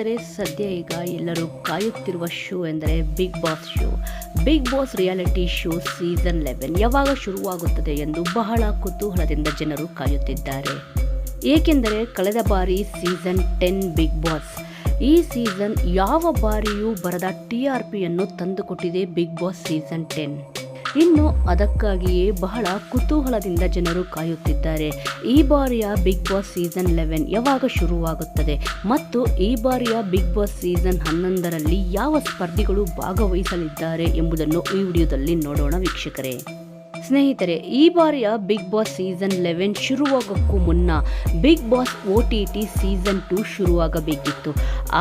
ಸ್ನೇಹಿತರೆ ಸದ್ಯ ಈಗ ಎಲ್ಲರೂ ಕಾಯುತ್ತಿರುವ ಶೋ ಎಂದರೆ big boss show. Big boss reality show season eleven ಯಾವಾಗ ಶುರುವಾಗುತ್ತದೆ ಎಂದು ಬಹಳ ಕುತೂಹಲದಿಂದ ಜನರು ಕಾಯುತ್ತಿದ್ದಾರೆ. ಏಕೆಂದರೆ ಕಳೆದ ಬಾರಿ ಸೀಸನ್ ಟೆನ್ ಬಿಗ್ ಬಾಸ್ ಈ ಸೀಸನ್ ಯಾವ ಬಾರಿಯೂ ಬರದ ಟಿ ಆರ್ ಪಿಯನ್ನು ತಂದುಕೊಟ್ಟಿದೆ ಬಿಗ್ ಬಾಸ್ ಸೀಸನ್ ಟೆನ್ ಇನ್ನು ಅದಕ್ಕಾಗಿಯೇ ಬಹಳ ಕುತೂಹಲದಿಂದ ಜನರು ಕಾಯುತ್ತಿದ್ದಾರೆ. ಈ ಬಾರಿಯ ಬಿಗ್ ಬಾಸ್ ಸೀಸನ್ ಲೆವೆನ್ ಯಾವಾಗ ಶುರುವಾಗುತ್ತದೆ ಮತ್ತು ಈ ಬಾರಿಯ ಬಿಗ್ ಬಾಸ್ ಸೀಸನ್ ಹನ್ನೊಂದರಲ್ಲಿ ಯಾವ ಸ್ಪರ್ಧಿಗಳು ಭಾಗವಹಿಸಲಿದ್ದಾರೆ ಎಂಬುದನ್ನು ಈ ವಿಡಿಯೋದಲ್ಲಿ ನೋಡೋಣ ವೀಕ್ಷಕರೇ. ಸ್ನೇಹಿತರೆ, ಈ ಬಾರಿಯ ಬಿಗ್ ಬಾಸ್ ಸೀಸನ್ ಲೆವೆನ್ ಶುರುವಾಗೋಕ್ಕೂ ಮುನ್ನ big boss O T T season two ಶುರುವಾಗಬೇಕಿತ್ತು.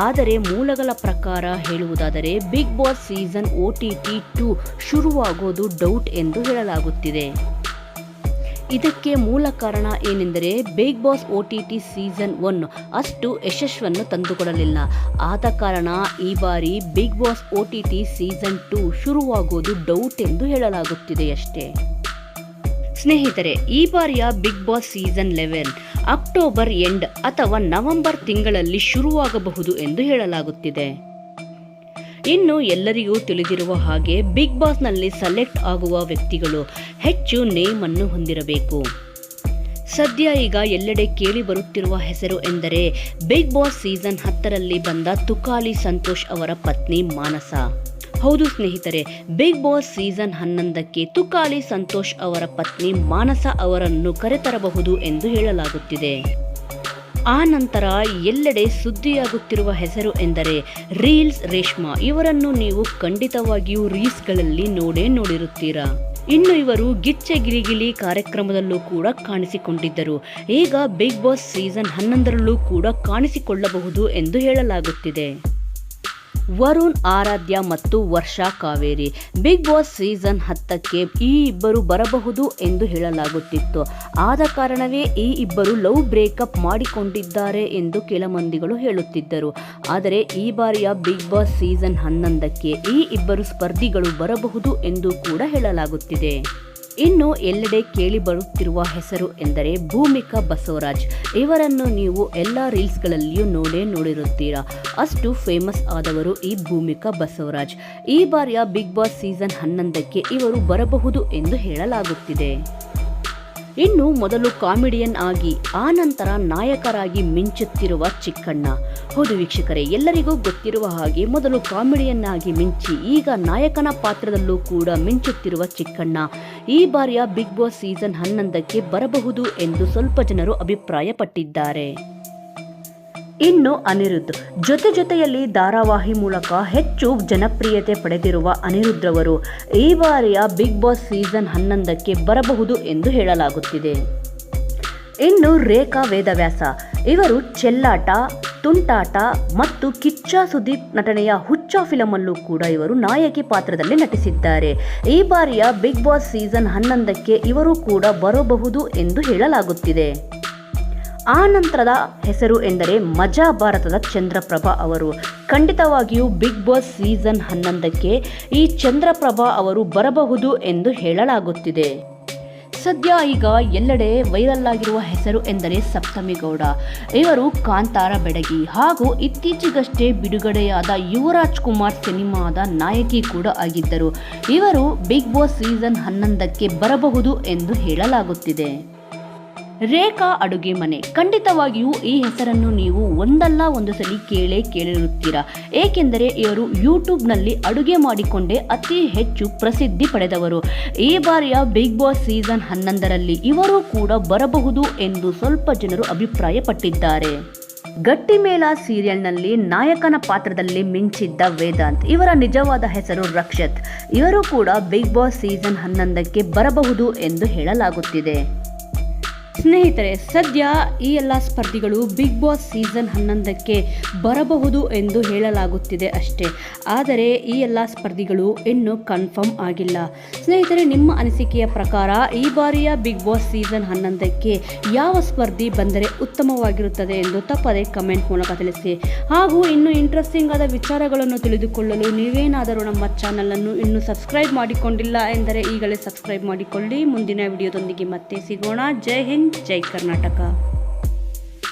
ಆದರೆ ಮೂಲಗಳ ಪ್ರಕಾರ ಹೇಳುವುದಾದರೆ big boss season O T T two ಶುರುವಾಗೋದು doubt ಎಂದು ಹೇಳಲಾಗುತ್ತಿದೆ. ಇದಕ್ಕೆ ಮೂಲ ಕಾರಣ ಏನೆಂದರೆ big boss O T T season one ಅಷ್ಟು ಯಶಸ್ವನ್ನು ತಂದುಕೊಡಲಿಲ್ಲ. ಆದ ಕಾರಣ ಈ ಬಾರಿ big boss O T T season two ಶುರುವಾಗುವುದು doubt ಎಂದು ಹೇಳಲಾಗುತ್ತಿದೆ ಅಷ್ಟೇ. ಸ್ನೇಹಿತರೆ, ಈ ಬಾರಿಯ big boss season eleven October end ಅಥವಾ ನವೆಂಬರ್ ತಿಂಗಳಲ್ಲಿ ಶುರುವಾಗಬಹುದು ಎಂದು ಹೇಳಲಾಗುತ್ತಿದೆ. ಇನ್ನು ಎಲ್ಲರಿಗೂ ತಿಳಿದಿರುವ ಹಾಗೆ ಬಿಗ್ ಬಾಸ್ನಲ್ಲಿ ಸೆಲೆಕ್ಟ್ ಆಗುವ ವ್ಯಕ್ತಿಗಳು ಹೆಚ್ಚು ನೇಮ್ ಅನ್ನು ಹೊಂದಿರಬೇಕು. ಸದ್ಯ ಈಗ ಎಲ್ಲೆಡೆ ಕೇಳಿ ಬರುತ್ತಿರುವ ಹೆಸರು ಎಂದರೆ ಬಿಗ್ ಬಾಸ್ ಸೀಸನ್ ಹತ್ತರಲ್ಲಿ ಬಂದ ತುಕಾಲಿ ಸಂತೋಷ್ ಅವರ ಪತ್ನಿ ಮಾನಸ. ಹೌದು ಸ್ನೇಹಿತರೆ, ಬಿಗ್ ಬಾಸ್ ಸೀಸನ್ ಹನ್ನೊಂದಕ್ಕೆ ತುಕಾಲಿ ಸಂತೋಷ್ ಅವರ ಪತ್ನಿ ಮಾನಸ ಅವರನ್ನು ಕರೆತರಬಹುದು ಎಂದು ಹೇಳಲಾಗುತ್ತಿದೆ. ಆ ನಂತರ ಎಲ್ಲೆಡೆ ಸುದ್ದಿಯಾಗುತ್ತಿರುವ ಹೆಸರು ಎಂದರೆ ರೀಲ್ಸ್ ರೇಷ್ಮಾ. ಇವರನ್ನು ನೀವು ಖಂಡಿತವಾಗಿಯೂ ರೀಲ್ಸ್ಗಳಲ್ಲಿ ನೋಡೇ ನೋಡಿರುತ್ತೀರಾ? ಇನ್ನು ಇವರು ಗಿಚ್ಚೆ ಗಿರಿಗಿಲಿ ಕಾರ್ಯಕ್ರಮದಲ್ಲೂ ಕೂಡ ಕಾಣಿಸಿಕೊಂಡಿದ್ದರು. ಈಗ ಬಿಗ್ ಬಾಸ್ ಸೀಸನ್ ಹನ್ನೊಂದರಲ್ಲೂ ಕೂಡ ಕಾಣಿಸಿಕೊಳ್ಳಬಹುದು ಎಂದು ಹೇಳಲಾಗುತ್ತಿದೆ. ವರುಣ್ ಆರಾಧ್ಯ ಮತ್ತು Varsha Kaveri. Big boss season ಹತ್ತಕ್ಕೆ ಈ ಇಬ್ಬರು ಬರಬಹುದು ಎಂದು ಹೇಳಲಾಗುತ್ತಿತ್ತು. ಆದ ಕಾರಣವೇ ಈ ಇಬ್ಬರು ಲವ್ ಬ್ರೇಕಪ್ ಮಾಡಿಕೊಂಡಿದ್ದಾರೆ ಎಂದು ಕೆಲ ಮಂದಿಗಳು ಹೇಳುತ್ತಿದ್ದರು. ಆದರೆ ಈ ಬಾರಿಯ ಬಿಗ್ ಬಾಸ್ ಸೀಸನ್ ಹನ್ನೊಂದಕ್ಕೆ ಈ ಇಬ್ಬರು ಸ್ಪರ್ಧಿಗಳು ಬರಬಹುದು ಎಂದು ಕೂಡ ಹೇಳಲಾಗುತ್ತಿದೆ. ಇನ್ನು ಎಲ್ಲೆಡೆ ಕೇಳಿ ಬರುತ್ತಿರುವ ಹೆಸರು ಎಂದರೆ ಭೂಮಿಕಾ ಬಸವರಾಜ್. ಇವರನ್ನು ನೀವು ಎಲ್ಲ ರೀಲ್ಸ್ಗಳಲ್ಲಿಯೂ ನೋಡೇ ನೋಡಿರುತ್ತೀರಾ. ಅಷ್ಟು ಫೇಮಸ್ ಆದವರು ಈ ಭೂಮಿಕಾ ಬಸವರಾಜ್. ಈ ಬಾರಿಯ ಬಿಗ್ ಬಾಸ್ ಸೀಸನ್ ಹನ್ನೊಂದಕ್ಕೆ ಇವರು ಬರಬಹುದು ಎಂದು ಹೇಳಲಾಗುತ್ತಿದೆ. ಇನ್ನು ಮೊದಲು ಕಾಮಿಡಿಯನ್ ಆಗಿ, ಆ ನಂತರ ನಾಯಕರಾಗಿ ಮಿಂಚುತ್ತಿರುವ ಚಿಕ್ಕಣ್ಣ. ಹೌದು ವೀಕ್ಷಕರೇ, ಎಲ್ಲರಿಗೂ ಗೊತ್ತಿರುವ ಹಾಗೆ ಮೊದಲು ಕಾಮಿಡಿಯನ್ನಾಗಿ ಮಿಂಚಿ ಈಗ ನಾಯಕನ ಪಾತ್ರದಲ್ಲೂ ಕೂಡ ಮಿಂಚುತ್ತಿರುವ ಚಿಕ್ಕಣ್ಣ ಈ ಬಾರಿಯ ಬಿಗ್ ಬಾಸ್ ಸೀಸನ್ ಹನ್ನೊಂದಕ್ಕೆ ಬರಬಹುದು ಎಂದು ಸ್ವಲ್ಪ ಜನರು ಅಭಿಪ್ರಾಯಪಟ್ಟಿದ್ದಾರೆ. ಇನ್ನು ಅನಿರುದ್ಧ್ ಜೊತೆ ಜೊತೆಯಲ್ಲಿ ಧಾರಾವಾಹಿ ಮೂಲಕ ಹೆಚ್ಚು ಜನಪ್ರಿಯತೆ ಪಡೆದಿರುವ ಅನಿರುದ್ಧವರು ಈ ಬಾರಿಯ ಬಿಗ್ ಬಾಸ್ ಸೀಸನ್ ಹನ್ನೊಂದಕ್ಕೆ ಬರಬಹುದು ಎಂದು ಹೇಳಲಾಗುತ್ತಿದೆ. ಇನ್ನು ರೇಖಾ ವೇದವ್ಯಾಸ ಇವರು ಚೆಲ್ಲಾಟ, ತುಂಟಾಟ ಮತ್ತು ಕಿಚ್ಚ ಸುದೀಪ್ ನಟನೆಯ ಹುಚ್ಚ ಫಿಲಮಲ್ಲೂ ಕೂಡ ಇವರು ನಾಯಕಿ ಪಾತ್ರದಲ್ಲಿ ನಟಿಸಿದ್ದಾರೆ. ಈ ಬಾರಿಯ ಬಿಗ್ ಬಾಸ್ ಸೀಸನ್ ಹನ್ನೊಂದಕ್ಕೆ ಇವರು ಕೂಡ ಬರಬಹುದು ಎಂದು ಹೇಳಲಾಗುತ್ತಿದೆ. ಆ ನಂತರದ ಹೆಸರು ಎಂದರೆ ಮಜಾ ಭಾರತದ ಚಂದ್ರಪ್ರಭಾ ಅವರು. ಖಂಡಿತವಾಗಿಯೂ ಬಿಗ್ ಬಾಸ್ ಸೀಸನ್ ಹನ್ನೊಂದಕ್ಕೆ ಈ ಚಂದ್ರಪ್ರಭಾ ಅವರು ಬರಬಹುದು ಎಂದು ಹೇಳಲಾಗುತ್ತಿದೆ. ಸದ್ಯ ಈಗ ಎಲ್ಲೆಡೆ ವೈರಲ್ ಆಗಿರುವ ಹೆಸರು ಎಂದರೆ ಸಪ್ತಮಿ ಗೌಡ ಇವರು ಕಾಂತಾರ ಬೆಡಗಿ ಹಾಗೂ ಇತ್ತೀಚೆಗಷ್ಟೇ ಬಿಡುಗಡೆಯಾದ ಯುವರಾಜ್ ಕುಮಾರ್ ಸಿನಿಮಾದ ನಾಯಕಿ ಕೂಡ ಆಗಿದ್ದರು. ಇವರು ಬಿಗ್ ಬಾಸ್ ಸೀಸನ್ ಹನ್ನೊಂದಕ್ಕೆ ಬರಬಹುದು ಎಂದು ಹೇಳಲಾಗುತ್ತಿದೆ. ರೇಖಾ ಅಡುಗೆ ಮನೆ. ಖಂಡಿತವಾಗಿಯೂ ಈ ಹೆಸರನ್ನು ನೀವು ಒಂದಲ್ಲ ಒಂದು ಸಲ ಕೇಳೇ ಕೇಳಿರುತ್ತೀರಾ. ಏಕೆಂದರೆ ಇವರು ಯೂಟ್ಯೂಬ್ನಲ್ಲಿ ಅಡುಗೆ ಮಾಡಿಕೊಂಡೇ ಅತಿ ಹೆಚ್ಚು ಪ್ರಸಿದ್ಧಿ ಪಡೆದವರು. ಈ ಬಾರಿಯ ಬಿಗ್ ಬಾಸ್ ಸೀಸನ್ ಹನ್ನೊಂದರಲ್ಲಿ ಇವರು ಕೂಡ ಬರಬಹುದು ಎಂದು ಸ್ವಲ್ಪ ಜನರು ಅಭಿಪ್ರಾಯಪಟ್ಟಿದ್ದಾರೆ. ಗಟ್ಟಿಮೇಳ ಸೀರಿಯಲ್ನಲ್ಲಿ ನಾಯಕನ ಪಾತ್ರದಲ್ಲಿ ಮಿಂಚಿದ್ದ ವೇದಾಂತ್, ಇವರ ನಿಜವಾದ ಹೆಸರು ರಕ್ಷತ್. ಇವರು ಕೂಡ ಬಿಗ್ ಬಾಸ್ ಸೀಸನ್ ಹನ್ನೊಂದಕ್ಕೆ ಬರಬಹುದು ಎಂದು ಹೇಳಲಾಗುತ್ತಿದೆ. ಸ್ನೇಹಿತರೆ, ಸದ್ಯ ಈ ಎಲ್ಲ ಸ್ಪರ್ಧಿಗಳು ಬಿಗ್ ಬಾಸ್ ಸೀಸನ್ ಹನ್ನೊಂದಕ್ಕೆ ಬರಬಹುದು ಎಂದು ಹೇಳಲಾಗುತ್ತಿದೆ ಅಷ್ಟೇ. ಆದರೆ ಈ ಎಲ್ಲ ಸ್ಪರ್ಧಿಗಳು ಇನ್ನೂ ಕನ್ಫರ್ಮ್ ಆಗಿಲ್ಲ. ಸ್ನೇಹಿತರೆ, ನಿಮ್ಮ ಅನಿಸಿಕೆಯ ಪ್ರಕಾರ ಈ ಬಾರಿಯ ಬಿಗ್ ಬಾಸ್ ಸೀಸನ್ ಹನ್ನೊಂದಕ್ಕೆ ಯಾವ ಸ್ಪರ್ಧಿ ಬಂದರೆ ಉತ್ತಮವಾಗಿರುತ್ತದೆ ಎಂದು ತಪ್ಪದೆ ಕಮೆಂಟ್ ಮೂಲಕ ತಿಳಿಸಿ. ಹಾಗೂ ಇನ್ನು ಇಂಟ್ರೆಸ್ಟಿಂಗ್ ಆದ ವಿಚಾರಗಳನ್ನು ತಿಳಿದುಕೊಳ್ಳಲು ನೀವೇನಾದರೂ ನಮ್ಮ ಚಾನಲನ್ನು ಇನ್ನೂ ಸಬ್ಸ್ಕ್ರೈಬ್ ಮಾಡಿಕೊಂಡಿಲ್ಲ ಎಂದರೆ ಈಗಲೇ ಸಬ್ಸ್ಕ್ರೈಬ್ ಮಾಡಿಕೊಳ್ಳಿ. ಮುಂದಿನ ವಿಡಿಯೋದೊಂದಿಗೆ ಮತ್ತೆ ಸಿಗೋಣ. ಜೈ ಹಿಂದ್. ಜೈ ಕರ್ನಾಟಕ